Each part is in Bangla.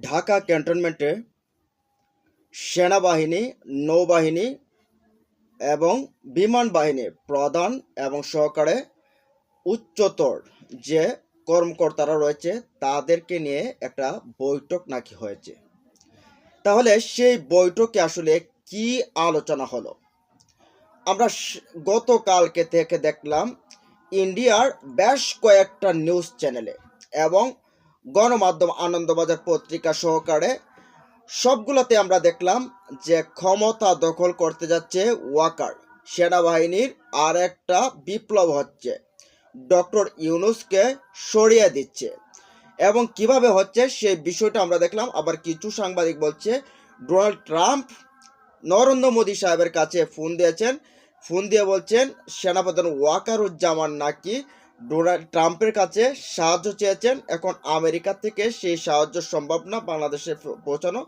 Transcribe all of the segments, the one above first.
ঢাকা ক্যান্টনমেন্টে সেনাবাহিনী, নৌবাহিনী এবং বিমান বাহিনীর প্রধান এবং সহকারে উচ্চতর যে কর্মকর্তারা রয়েছে, তাদেরকে নিয়ে একটা বৈঠক নাকি হয়েছে। তাহলে সেই বৈঠকে আসলে কি আলোচনা হলো? আমরা গতকালকে থেকে দেখলাম, ইন্ডিয়ার বেশ কয়েকটা নিউজ চ্যানেলে এবং গণমাধ্যম আনন্দবাজার পত্রিকা সহকারে। সবগুলোতে আমরা দেখলাম যে ক্ষমতা দখল করতে যাচ্ছে ওয়াকার সেনাবাহিনীর আর একটা বিপ্লব হচ্ছে। ডক্টর ইউনুসকে সরিয়ে দিচ্ছে। এবং কীভাবে হচ্ছে সেই বিষয়টা আমরা দেখলাম। আবার কিছু সাংবাদিক বলছে, ডোনাল্ড ট্রাম্প নরেন্দ্র মোদী সাহেবের কাছে ফোন দিয়েছেন। ফোন দিয়ে বলছেন, সেনাপ্রধান ওয়াকারুজ্জামান নাকি ডোনাল্ড ট্রাম্পের কাছে সাহায্য চেয়েছেন। এখন আমেরিকা থেকে সেই সাহায্য সম্ভব না বাংলাদেশে পৌঁছানো,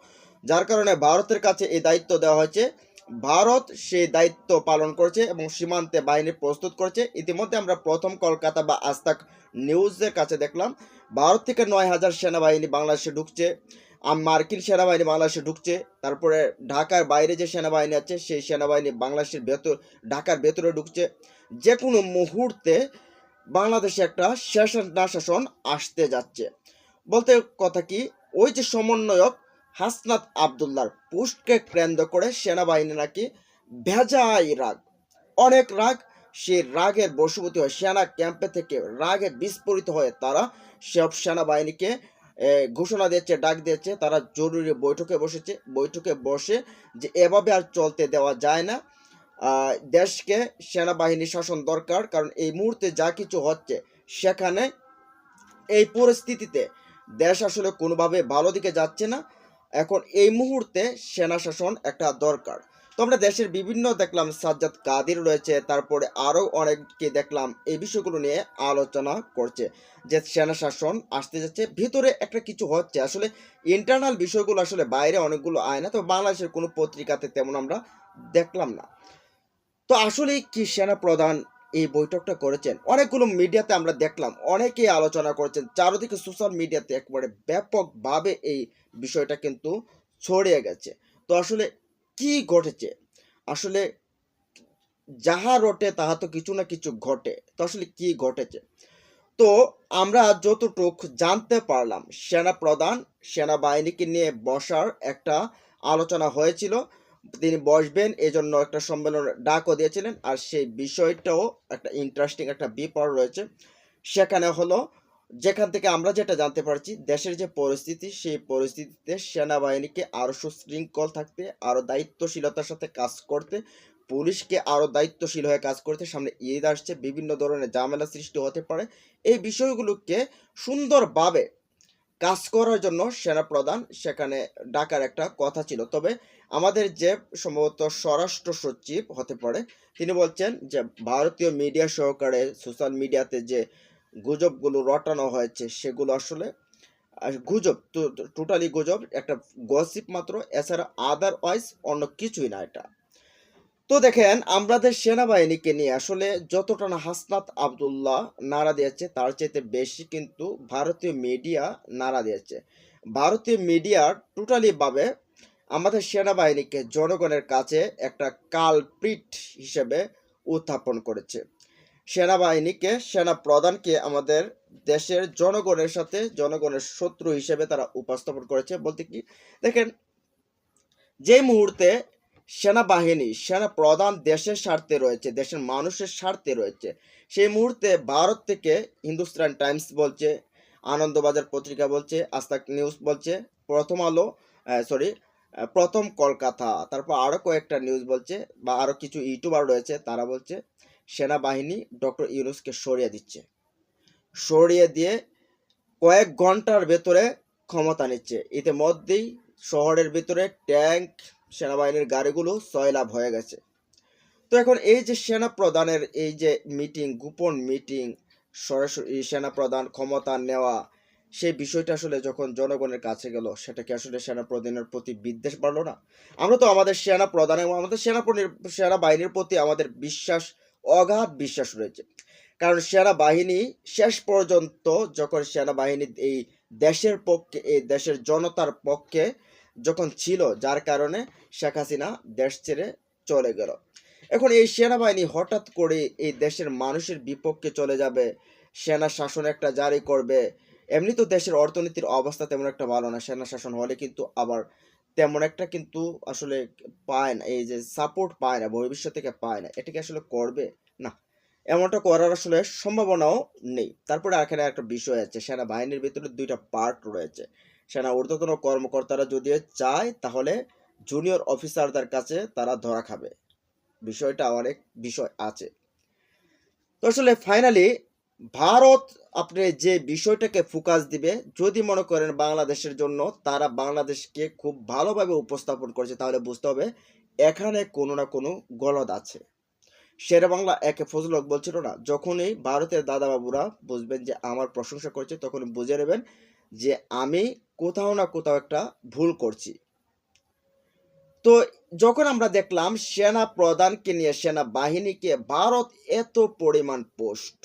যার কারণে ভারতের কাছে এই দায়িত্ব দেওয়া হয়েছে। ভারত সেই দায়িত্ব পালন করছে এবং সীমান্তে বাহিনী প্রস্তুত করছে। ইতিমধ্যে আমরা প্রথম কলকাতা বা আস্তাক নিউজের কাছে দেখলাম, ভারত থেকে নয় হাজার সেনাবাহিনী বাংলাদেশে ঢুকছে মার্কিন সেনাবাহিনী বাংলাদেশে ঢুকছে, তারপরে ঢাকার বাইরে যে সেনাবাহিনী আছে, সেই সেনাবাহিনী বাংলাদেশের ভেতর ঢাকার ভেতরে ঢুকছে। যে কোনো মুহূর্তে বাংলাদেশে একটা শাসন আসতে যাচ্ছে। বলতে কথা কি, ওই যে সমন্বয়ক হাসনাত আবদুল্লার পোস্টকে কেন্দ্র করে সেনাবাহিনী নাকি ভেজাই রাগ। অনেক রাগ, সেই রাগের বশবর্তী হয়ে সেনা ক্যাম্পে থেকে রাগে বিস্ফোরিত হয়ে তারা সব সেনাবাহিনীকে ঘোষণা দিয়েছে, ডাক দিয়েছে, তারা জরুরি বৈঠকে বসেছে, বৈঠকে বসে যে এভাবে আর চলতে দেওয়া যায় না। দেশকে সেনাবাহিনী শাসন দরকার, কারণ এই মুহূর্তে যা কিছু হচ্ছে সেখানে এই পরিস্থিতিতে দেশ আসলে কোনোভাবে ভালো দিকে যাচ্ছে না। এখন এই মুহূর্তে সেনা শাসন একটা দরকার। তো আমরা দেশের বিভিন্ন দেখলাম, সাজ্জাদ কাদির রয়েছে, তারপরে আরও অনেককে দেখলাম, এই বিষয়গুলো নিয়ে আলোচনা করছে যে সেনা শাসন আসতে যাচ্ছে, ভিতরে একটা কিছু হচ্ছে। আসলে ইন্টারনাল বিষয়গুলো আসলে বাইরে অনেকগুলো আয় না, তো বাংলাদেশের কোনো পত্রিকাতে তেমন আমরা দেখলাম না। তো আসলে কি সেনা প্রধান এই বৈঠকটা করেছেন? অনেকগুলো মিডিয়াতে আমরা দেখলাম, অনেকেই আলোচনা করেছেন, চারদিকে সোশ্যাল মিডিয়াতে একবারে ব্যাপকভাবে এই বিষয়টা কিন্তু ছড়িয়ে গেছে। তো আসলে কি ঘটেছে? আসলে যাহা রটে তাহা তো কিছু না কিছু ঘটে। তো আসলে কি ঘটেছে? তো আমরা যতটুক জানতে পারলাম সেনা প্রধান সেনাবাহিনীকে নিয়ে বসার একটা আলোচনা হয়েছিল। তিনি বসবেন, এজন্য একটা সম্মেলন ডাকও দিয়েছিলেন আর সেই বিষয়টাও একটা ইন্টারেস্টিং একটা বিপর রয়েছে। সেখানে হলো, যেখান থেকে আমরা যেটা জানতে পারছি, দেশের যে পরিস্থিতি, সেই পরিস্থিতিতে সেনাবাহিনীকে আরও সুশৃঙ্খল থাকতে আরও দায়িত্বশীলতার সাথে কাজ করতে, পুলিশকে আরও দায়িত্বশীল হয়ে কাজ করতে সামনে ঈদ আসছে, বিভিন্ন ধরনের ঝামেলা সৃষ্টি হতে পারে। এই বিষয়গুলোকে সুন্দরভাবে কাজ করার জন্য সেনা প্রধান সেখানে ডাকার একটা কথা ছিল। তবে আমাদের যে সম্ভবত স্বরাষ্ট্র সচিব হতে পারে, তিনি বলছেন যে ভারতীয় মিডিয়া সহকারে সোশ্যাল মিডিয়াতে যে গুজবগুলো রটানো হয়েছে, সেগুলো আসলে গুজব টোটালি গুজব, একটা গসিপ মাত্র, এছাড়া আদারওয়াইজ অন্য কিছুই না এটা। তো দেখেন, আমাদের সেনাবাহিনীকে নিয়ে আসলে যতটা না হাসনাত আবদুল্লাহ নাড়া দিয়েছে, তার চাইতে বেশি কিন্তু ভারতীয় মিডিয়া নাড়া দিয়েছে। ভারতীয় মিডিয়া টোটালি ভাবে আমাদের সেনাবাহিনীকে জনগণের কাছে একটা কালপ্রিট হিসেবে উত্থাপন করেছে। সেনাবাহিনীকে সেনা প্রধানকে আমাদের দেশের জনগণের সাথে, জনগণের শত্রু হিসেবে তারা উপস্থাপন করেছে বলতে কি? দেখেন যে মুহূর্তে সেনাবাহিনী সেনা প্রধান দেশের স্বার্থে রয়েছে, দেশের মানুষের স্বার্থে রয়েছে। সেই মুহূর্তে ভারত থেকে হিন্দুস্তান টাইমস বলছে, আনন্দবাজার পত্রিকা বলছে, আস্তাক নিউজ বলছে, প্রথম আলো সরি প্রথম কলকাতা। তারপর আরও কয়েকটা নিউজ বলছে, বা আরও কিছু ইউটিউবার রয়েছে, তারা বলছে, সেনাবাহিনী ডক্টর ইউনুসকে সরিয়ে দিচ্ছে। সরিয়ে দিয়ে কয়েক ঘণ্টার ভেতরে ক্ষমতা নিচ্ছে। ইতিমধ্যেই শহরের ভিতরে ট্যাঙ্ক সেনাবাহিনীর গাড়িগুলো সয়লাভ হয়ে গেছে। তো এখন এই যে সেনা প্রধানের এই যে মিটিং গোপন মিটিং সরাসরি সেনা প্রধান ক্ষমতা নেওয়া, সেই বিষয়টা আসলে যখন জনগণের কাছে গেল, সেটা কি আসলে সেনা প্রধানের প্রতি বিদ্বেষ বাড়লো না? আমরা তো আমাদের সেনা প্রধান এবং আমাদের সেনা সেনাবাহিনীর প্রতি আমাদের বিশ্বাস, অগাধ বিশ্বাস রয়েছে। কারণ সেনাবাহিনী শেষ পর্যন্ত যখন সেনাবাহিনী এই দেশের পক্ষে, এই দেশের জনতার পক্ষে যখন ছিল, যার কারণে শেখ হাসিনা দেশ ছেড়ে চলে গেল। এখন এই সেনাবাহিনী হঠাৎ করে এই দেশের মানুষের বিপক্ষে চলে যাবে, সেনা শাসন একটা জারি করবে। এমনি তো দেশের অর্থনীতির অবস্থা তেমন একটা ভালো না, সেনা শাসন হলে কিন্তু আবার তেমন একটা কিন্তু আসলে পায় না, এই যে সাপোর্ট পায় না, ভবিষ্যৎ থেকে পায় না। এটাকে আসলে করবে? না, এমনটা করার আসলে সম্ভাবনাও নেই। তারপরে এখানে একটা বিষয় আছে, সেনাবাহিনীর ভিতরে দুইটা পার্ট রয়েছে। সেনা ঊর্ধ্বতন কর্মকর্তারা যদি চায়, তাহলে জুনিয়র অফিসারদের কাছে তারা ধরা খাবে। বিষয়টা অনেক বিষয় আছে। তো আসলে ফাইনালি ভারত আপনি যে বিষয়টাকে ফোকাস দিবে, যদি মনে করেন বাংলাদেশের জন্য তারা বাংলাদেশকে খুব ভালোভাবে উপস্থাপন করেছে, তাহলে বুঝতে হবে এখানে কোনো না কোনো গলদ আছে। শেরে বাংলা একে ফজলক বলছিল না, যখনই ভারতের দাদাবাবুরা বুঝবেন যে আমার প্রশংসা করছে তখন বুঝে নেবেন যে আমি কোথাও না কোথাও একটা ভুল করছি। তো যখন আমরা দেখলাম সেনা প্রধানকে নিয়ে, সেনা বাহিনীকে ভারত এত পরিমাণ পোস্ট,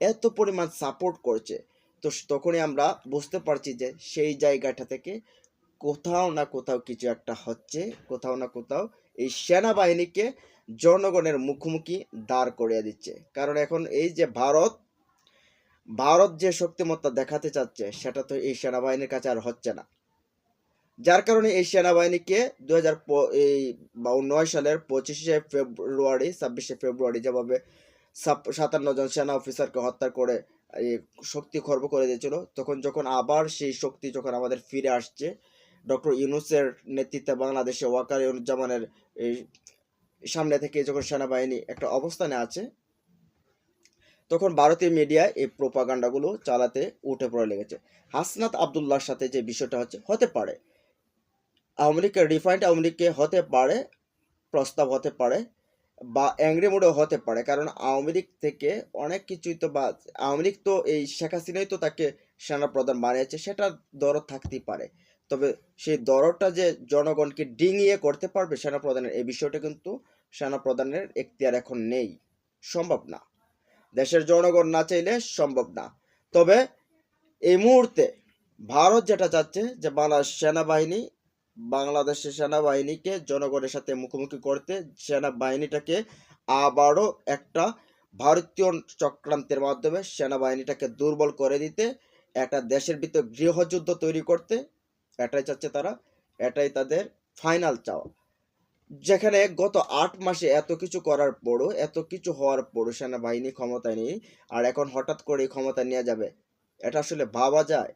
এত পরিমাণ সাপোর্ট করছে, তো তখনই আমরা বুঝতে পারছি যে সেই জায়গাটা থেকে কোথাও না কোথাও কিছু একটা হচ্ছে, কোথাও না কোথাও এই সেনাবাহিনীকে জনগণের মুখোমুখি দাঁড় করিয়ে দিচ্ছে। কারণ এখন এই যে ভারত ভারত যে শক্তিমত্তা দেখাতে চাচ্ছে, সেটা তো এই সেনাবাহিনীর কাছে আর হচ্ছে না। যার কারণে এই সেনাবাহিনীকে দু হাজার এই নয় সালের পঁচিশে ফেব্রুয়ারি, ছাব্বিশে ফেব্রুয়ারি যেভাবে সাতান্ন জন সেনা অফিসারকে হত্যা করে শক্তি খর্ব করে দিয়েছিল, তখন যখন আবার সেই শক্তি যখন আমাদের ফিরে আসছে, ডক্টর ইউনুসের নেতৃত্বে বাংলাদেশে ওয়াকার এই সামনে থেকে যখন সেনাবাহিনী একটা অবস্থানে আছে তখন ভারতীয় মিডিয়া এই প্রোপাগান্ডাগুলো চালাতে উঠে পড়ে লেগেছে। হাসনাত আবদুল্লাহর সাথে যে বিষয়টা হচ্ছে, হতে পারে। আওয়ামী লীগের রিফাইন্ড আওয়ামী লীগকে হতে পারে, প্রস্তাব হতে পারে বা অ্যাংরি মোডও হতে পারে। কারণ আওয়ামী লীগ থেকে অনেক কিছুই তো বা, আওয়ামী লীগ তো এই শেখ হাসিনাই তো তাকে সেনাপ্রধান বানিয়েছে সেটা দরদ থাকতেই পারে। তবে সেই দরদটা যে জনগণকে ডিঙিয়ে করতে পারবে সেনাপ্রধানের এই বিষয়টা কিন্তু সেনাপ্রধানের এখতিয়ার এখন নেই। সম্ভব না। দেশের জনগণ না চাইলে সম্ভব না। তবে এই মুহূর্তে ভারত যেটা চাচ্ছে যে বাংলাদেশ সেনাবাহিনী, বাংলাদেশের সেনাবাহিনীকে জনগণের সাথে মুখোমুখি করতে সেনাবাহিনীটাকে আবারও একটা ভারতীয় চক্রান্তের মাধ্যমে সেনাবাহিনীটাকে দুর্বল করে দিতে, একটা দেশের ভিতর গৃহযুদ্ধ তৈরি করতে, এটাই চাচ্ছে তারা, এটাই তাদের ফাইনাল চাওয়া। যেখানে গত আট মাসে এত কিছু করার পরও, এত কিছু হওয়ার পরও সেনাবাহিনী ক্ষমতায় নেই, আর এখন হঠাৎ করে ক্ষমতা নিয়ে যাবে, এটা আসলে ভাবা যায়?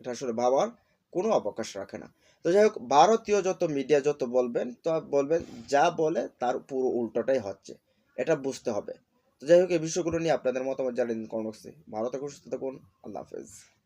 এটা আসলে ভাবার কোনো অবকাশ রাখে না। তো যাই হোক, ভারতীয় যত মিডিয়া যত বলবেন, তো বলবেন যা বলে তার পুরো উল্টোটাই হচ্ছে, এটা বুঝতে হবে। তো যাই হোক, এই বিষয়গুলো নিয়ে আপনাদের মতামত কমেন্ট বক্সে। ভালো থাকুন, সুস্থ থাকুন, আল্লাহ হাফেজ।